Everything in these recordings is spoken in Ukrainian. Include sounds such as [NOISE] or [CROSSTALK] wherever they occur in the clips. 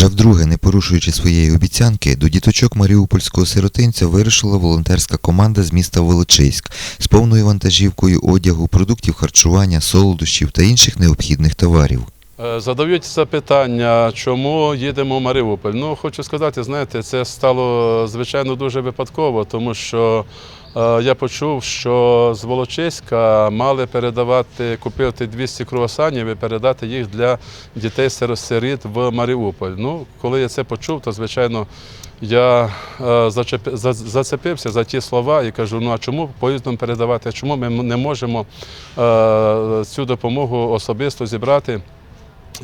Вже вдруге, не порушуючи своєї обіцянки, до діточок маріупольського сиротинця вирушила волонтерська команда з міста Волочиськ з повною вантажівкою одягу, продуктів харчування, солодощів та інших необхідних товарів. Е, Задають запитання, чому їдемо в Маріуполь. Ну, хочу сказати, знаєте, це стало звичайно дуже випадково, тому що я почув, що з Волочиська мали передавати, купити 200 круасанів і передати їх для дітей сирот в Маріуполь. Ну, коли я це почув, то звичайно. Я е, за- зацепився за ті слова і кажу: ну а чому поїздом передавати? Чому ми не можемо е, цю допомогу особисто зібрати?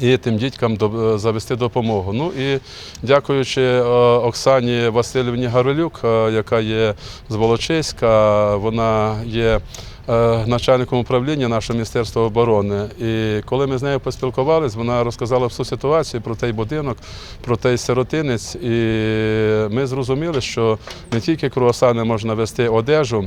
І тим до- е, завести допомогу. Ну і дякуючи е, Оксані Васильівні Гаролюк, е, яка є з Волочиська, вона є начальником управління нашого Міністерства оборони. І коли ми з нею поспілкувалися, вона розказала всю ситуацію про той будинок, про той сиротинець. І ми зрозуміли, що не тільки круасани можна вести одежу,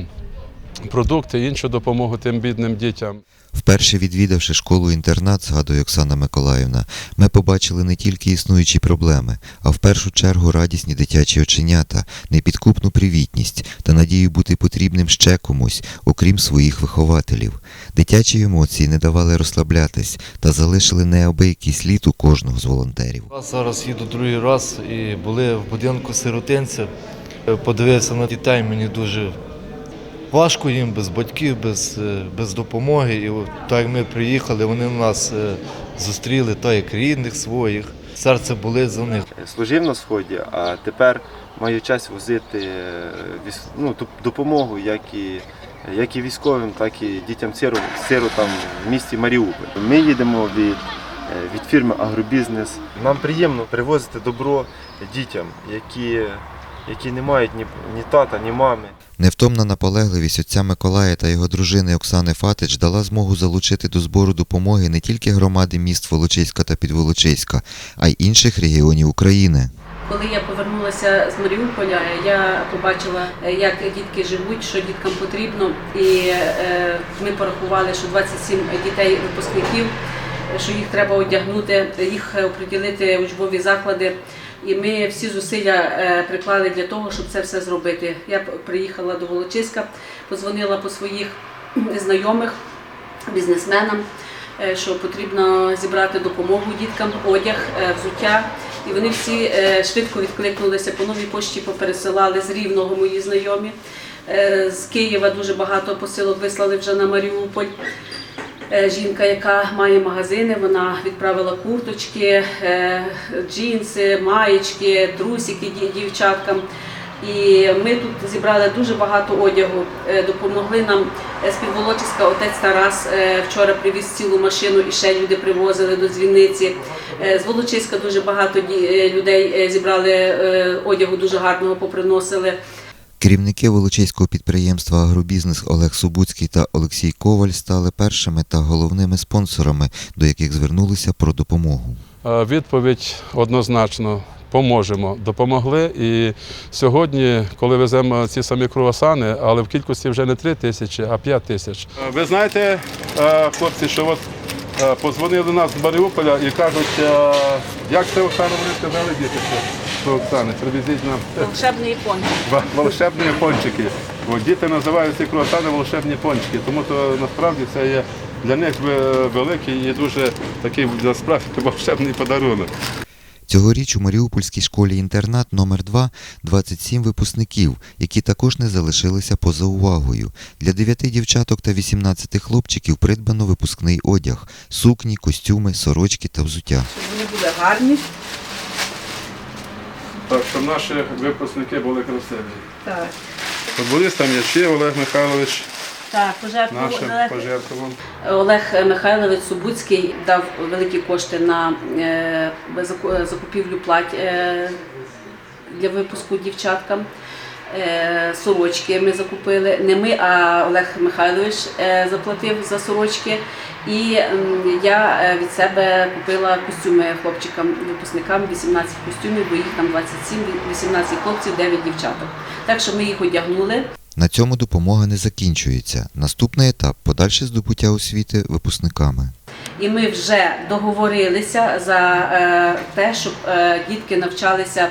продукти, іншу допомогу тим бідним дітям. Вперше відвідавши школу-інтернат, згадує Оксана Миколаївна, ми побачили не тільки існуючі проблеми, а в першу чергу радісні дитячі оченята, непідкупну привітність та надію бути потрібним ще комусь, окрім своїх вихователів. Дитячі емоції не давали розслаблятись та залишили неабиякий слід у кожного з волонтерів. Я Зараз їду другий раз і були в будинку сиротинця. Подивився на дітей, мені дуже важко їм, без батьків, без, е, без допомоги. І от так як ми приїхали, вони нас е, зустріли, так як рідних своїх. Серце болить за них. служив на сході, а тепер маю честь возити е, ну, допомогу як і, як і військовим, так і дітям сиру- сиротам в місті Маріуполь. Ми їдемо від, від фірми Агробізнес. Нам приємно привозити добро дітям, які, які не мають ні, ні тата, ні мами. Невтомна наполегливість отця Миколая та його дружини Оксани Фатич дала змогу залучити до збору допомоги не тільки громади міст Волочиська та Підволочиська, а й інших регіонів України. Коли я повернулася з Маріуполя, я побачила, е, як дітки живуть, що діткам потрібно, і е, ми порахували, що 27 дітей випускників, що їх треба одягнути, їх оприділити учбові заклади. І ми всі зусилля е, приклали для того, щоб це все зробити. Я приїхала до Волочиська, позвонила по своїх знайомих, бізнесменам, е, що потрібно зібрати допомогу діткам, одяг, е, взуття. І вони всі швидко відкликнулися по новій пошті, попересилали з Рівного мої знайомі. З Києва дуже багато посилок вислали вже на Маріуполь. Е, Жінка, яка має магазини, вона відправила курточки, е, джинси, маєчки, трусики ді- дівчаткам. І ми тут зібрали дуже багато одягу. Е, Допомогли нам з Підволочиська отець Тарас вчора привіз цілу машину і ще люди привозили до дзвіниці. З Волочиська дуже багато людей зібрали одягу, дуже гарного поприносили. Керівники Волочиського підприємства Агробізнес Олег Субуцький та Олексій Коваль стали першими та головними спонсорами, до яких звернулися про допомогу. Е, Відповідь однозначно. Поможемо, допомогли. І сьогодні, коли веземо ці самі круасани, але в кількості вже не 3 тисячі, а 5 тисяч. Е, Ви знаєте, е, хлопці, що от позвонили до нас з Маріуполя і кажуть, як це Оксана вони сказали діти, що, що Оксана, привезіть нам Волшебний пончик. Ва- волшебні пончики. Діти називають ці круасани волшебні пончики. Тому то насправді це є для них великий і дуже такий насправді [LAUGHS] волшебний подарунок. Цьогоріч у Маріупольській школі-інтернат номер 2 27 випускників, які також не залишилися поза увагою. Для 9 дівчаток та 18 хлопчиків придбано випускний одяг, сукні, костюми, сорочки та взуття. Щоб вони були гарні. Так, щоб наші випускники були красиві. Так. Футболістам є ще Олег Михайлович, Так, Олег, пожертвував. Олег Михайлович Субуцький дав великі кошти на е, закупівлю плать е, для випуску дівчаткам. Е, Сорочки ми закупили. Не ми, а Олег Михайлович е, заплатив за сорочки. І я е, від себе купила костюми хлопчикам, випускникам 18 костюмів, бо їх там 27, 18 хлопців, 9 дівчаток. Так що ми їх одягнули. На цьому допомога не закінчується. Наступний етап подальше здобуття освіти випускниками. і ми вже договорилися за те, щоб дітки навчалися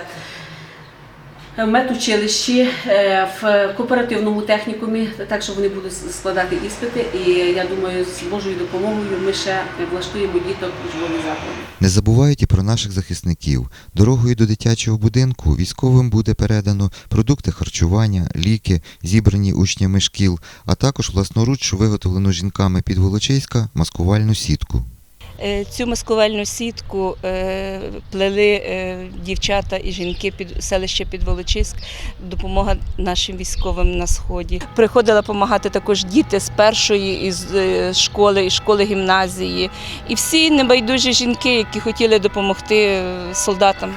в медучилищі, е, в кооперативному технікумі, так що вони будуть складати іспити. І я думаю, з Божою допомогою ми ще влаштуємо діток у жові заклади. Не забувають і про наших захисників. Дорогою до дитячого будинку військовим буде передано продукти харчування, ліки, зібрані учнями шкіл, а також власноруч виготовлену жінками під Волочиська маскувальну сітку. Е, Цю маскувальну сітку е, плели е, дівчата і жінки під селище Підволочиськ. Допомога нашим військовим на сході. Приходила допомагати також діти з першої із школи, із школи гімназії, і всі небайдужі жінки, які хотіли допомогти солдатам.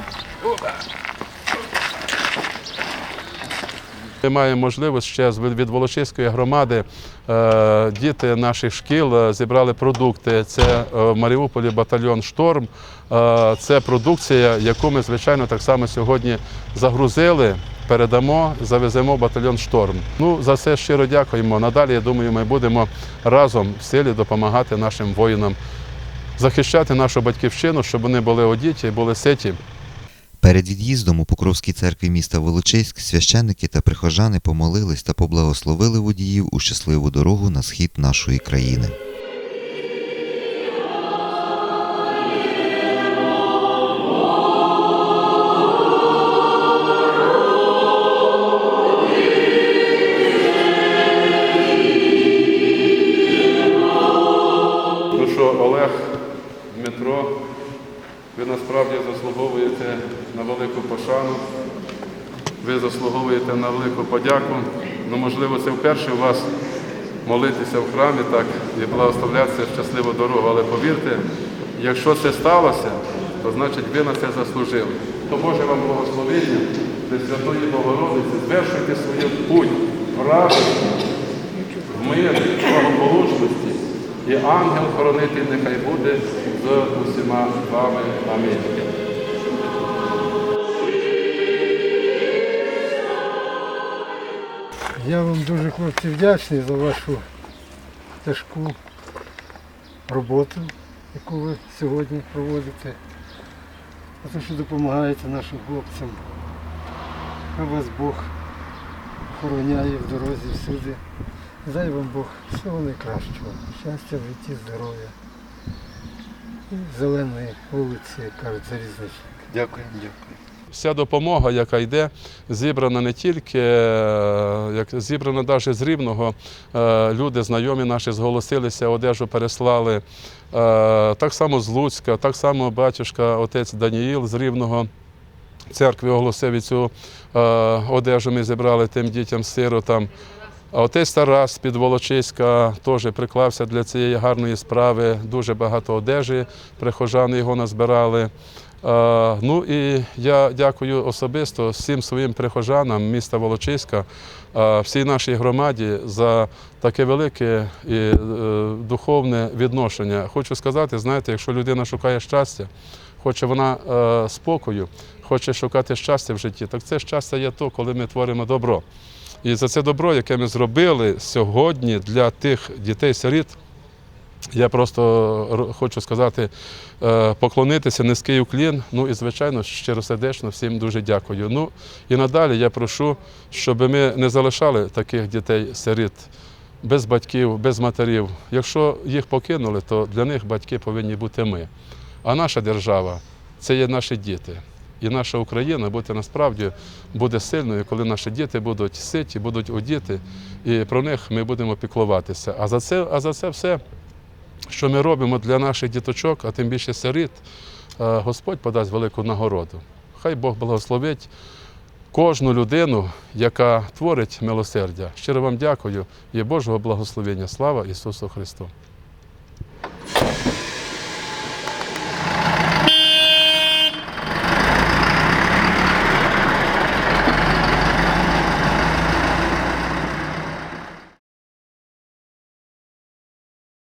Ми маємо можливість ще від Волочиської громади е, діти наших шкіл е, зібрали продукти. Це е, в Маріуполі батальйон Шторм. Це продукція, яку ми, звичайно, так само сьогодні загрузили. Передамо, завеземо батальйон Шторм. Ну за це щиро дякуємо. Надалі я думаю, ми будемо разом в силі допомагати нашим воїнам захищати нашу батьківщину, щоб вони були одіті і були ситі. Перед від'їздом у Покровській церкві міста Волочиськ священники та прихожани помолились та поблагословили водіїв у щасливу дорогу на схід нашої країни. Ну що, Олег, Дмитро, ви насправді заслуговуєте на велику пошану, ви заслуговуєте на велику подяку. Ну, можливо, це вперше у вас молитися в храмі так і благословлятися щасливу дорогу. Але повірте, якщо це сталося, то значить ви на це заслужили. То Боже вам благословення, Пресвятої Богородиці, звершуйте свою путь правильно, в мирі, в благополучності. І ангел хоронити нехай буде з усіма вами. Амінь. Я вам дуже хлопці вдячний за вашу тяжку роботу, яку ви сьогодні проводите, за те, що допомагаєте нашим хлопцям. А вас Бог охороняє в дорозі всюди. Дай вам Бог всього найкращого. Щастя в житті, здоров'я. І зеленої вулиці, як кажуть, залізничник. Дякую, дякую. Вся допомога, яка йде, зібрана не тільки, е, як зібрана навіть з Рівного. Е, Люди, знайомі наші, зголосилися, одежу переслали. Е, Так само з Луцька, так само батюшка, отець Даніїл з Рівного. Церкві оголосив і цю одежу ми зібрали тим дітям сиротам. А отець Тарас під Волочиська теж приклався для цієї гарної справи. Дуже багато одежі, прихожани його назбирали. Ну і я дякую особисто всім своїм прихожанам міста Волочиська, всій нашій громаді за таке велике і е, духовне відношення. Хочу сказати, знаєте, якщо людина шукає щастя, хоче вона е, спокою, хоче шукати щастя в житті, так це щастя є то, коли ми творимо добро. І за це добро, яке ми зробили сьогодні для тих дітей-сиріт, я просто хочу сказати, е, поклонитися низький уклін. Ну і, звичайно, щиросердечно всім дуже дякую. Ну і надалі я прошу, щоб ми не залишали таких дітей-сиріт без батьків, без матерів. Якщо їх покинули, то для них батьки повинні бути ми. А наша держава це є наші діти. І наша Україна буде насправді буде сильною, коли наші діти будуть ситі, будуть одіти, і про них ми будемо піклуватися. А за це, а за це все, що ми робимо для наших діточок, а тим більше сиріт, е, Господь подасть велику нагороду. Хай Бог благословить кожну людину, яка творить милосердя. Щиро вам дякую і Божого благословення. Слава Ісусу Христу!